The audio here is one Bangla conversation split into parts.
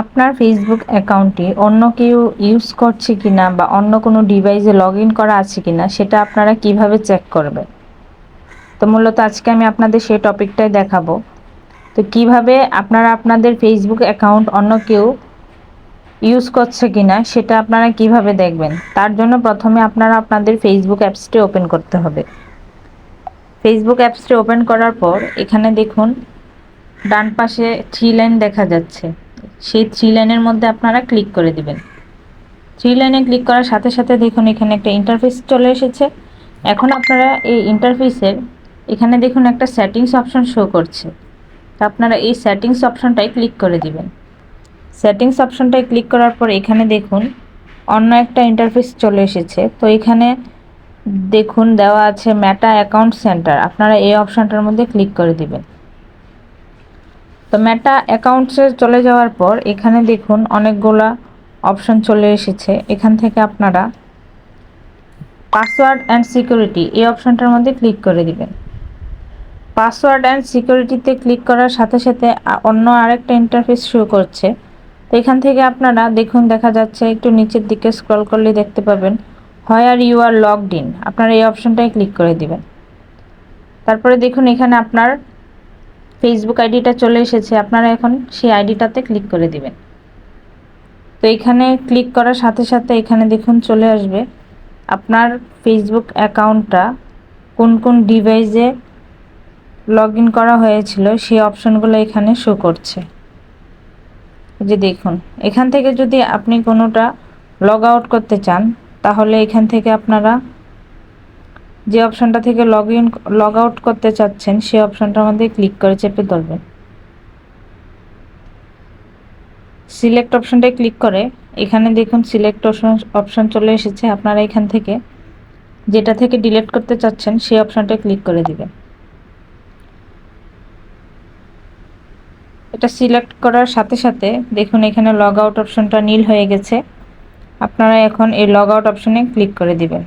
আপনার ফেসবুক অ্যাকাউন্টটি অন্য কেউ ইউজ করছে কিনা বা অন্য কোনো ডিভাইসে লগ ইন করা আছে কিনা, সেটা আপনারা কীভাবে চেক করবেন? তো মূলত আজকে আমি আপনাদের সেই টপিকটাই দেখাবো। তো কীভাবে আপনারা আপনাদের ফেসবুক অ্যাকাউন্ট অন্য কেউ ইউজ করছে কিনা, সেটা আপনারা কীভাবে দেখবেন? তার জন্য প্রথমে আপনারা আপনাদের ফেসবুক অ্যাপসটি ওপেন করতে হবে। ফেসবুক অ্যাপসটি ওপেন করার পর এখানে দেখুন, ডান পাশে থ্রি লাইন দেখা যাচ্ছে। সেই থ্রি লাইনের মধ্যে আপনারা ক্লিক করে দিবেন। থ্রি লাইনে ক্লিক করার সাথে সাথে দেখুন এখানে একটা ইন্টারফেস চলে এসেছে। এখন আপনারা এই ইন্টারফেসের এখানে দেখুন একটা সেটিংস অপশন শো করছে। তো আপনারা এই সেটিংস অপশনটাই ক্লিক করে দিবেন। সেটিংস অপশনটায় ক্লিক করার পর এখানে দেখুন অন্য একটা ইন্টারফেস চলে এসেছে। তো এখানে দেখুন দেওয়া আছে ম্যাটা অ্যাকাউন্ট সেন্টার আপনারা এই অপশনটার মধ্যে ক্লিক করে দিবেন। তো ম্যাটা অ্যাকাউন্টসে চলে যাওয়ার পর এখানে দেখুন অনেকগুলা অপশন চলে এসেছে। এখান থেকে আপনারা পাসওয়ার্ড অ্যান্ড সিকিউরিটি এই অপশনটার মধ্যে ক্লিক করে দিবেন। পাসওয়ার্ড অ্যান্ড সিকিউরিটিতে ক্লিক করার সাথে সাথে অন্য আরেকটা ইন্টারফেস শো করছে। তো এখান থেকে আপনারা দেখুন দেখা যাচ্ছে একটু নিচের দিকে স্ক্রল করলে দেখতে পাবেন আর ইউ আর লগড ইন আপনারা এই অপশনটাই ক্লিক করে দিবেন। তারপরে দেখুন এখানে আপনার ফেসবুক আইডিটা চলে এসেছে, আপনারা এখন সেই আইডিটাতে ক্লিক করে দিবেন। তো এখানে ক্লিক করার সাথে সাথে এখানে দেখুন চলে আসবে। আপনার ফেসবুক অ্যাকাউন্টটা কোন কোন ডিভাইসে লগ করা হয়েছিল, সেই অপশনগুলো এখানে শো করছে। যে দেখুন, এখান থেকে যদি আপনি কোনোটা লগ আউট করতে চান, তাহলে এখান থেকে আপনারা যে অপশনটা থেকে লগ ইন লগ আউট করতে চাচ্ছেন সেই অপশনটার মধ্যে ক্লিক করে চেপে ধরবেন। সিলেক্ট অপশনটায় ক্লিক করে, এখানে দেখুন সিলেক্ট অপশন অপশন চলে এসেছে। আপনারা এখান থেকে যেটা থেকে ডিলিট করতে চাচ্ছেন, সেই অপশনটায় ক্লিক করে দিবেন। এটা সিলেক্ট করার সাথে সাথে দেখুন এখানে লগ আউট অপশনটা নীল হয়ে গেছে। আপনারা এখন এই লগ আউট অপশনে ক্লিক করে দিবেন।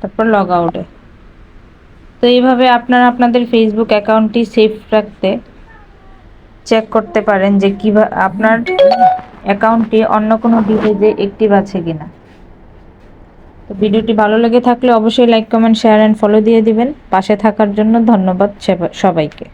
তারপর লগ আউটে তো এইভাবে আপনারা আপনাদের ফেসবুক অ্যাকাউন্টটি সেফ রাখতে চেক করতে পারেন যে কীভাবে আপনার অ্যাকাউন্টটি অন্য কোনো ডিভাইসে অ্যাক্টিভ আছে কিনা। তো ভিডিওটি ভালো লেগে থাকলে অবশ্যই like comment share and follow দিয়ে দিবেন। পাশে থাকার জন্য ধন্যবাদ সবাইকে।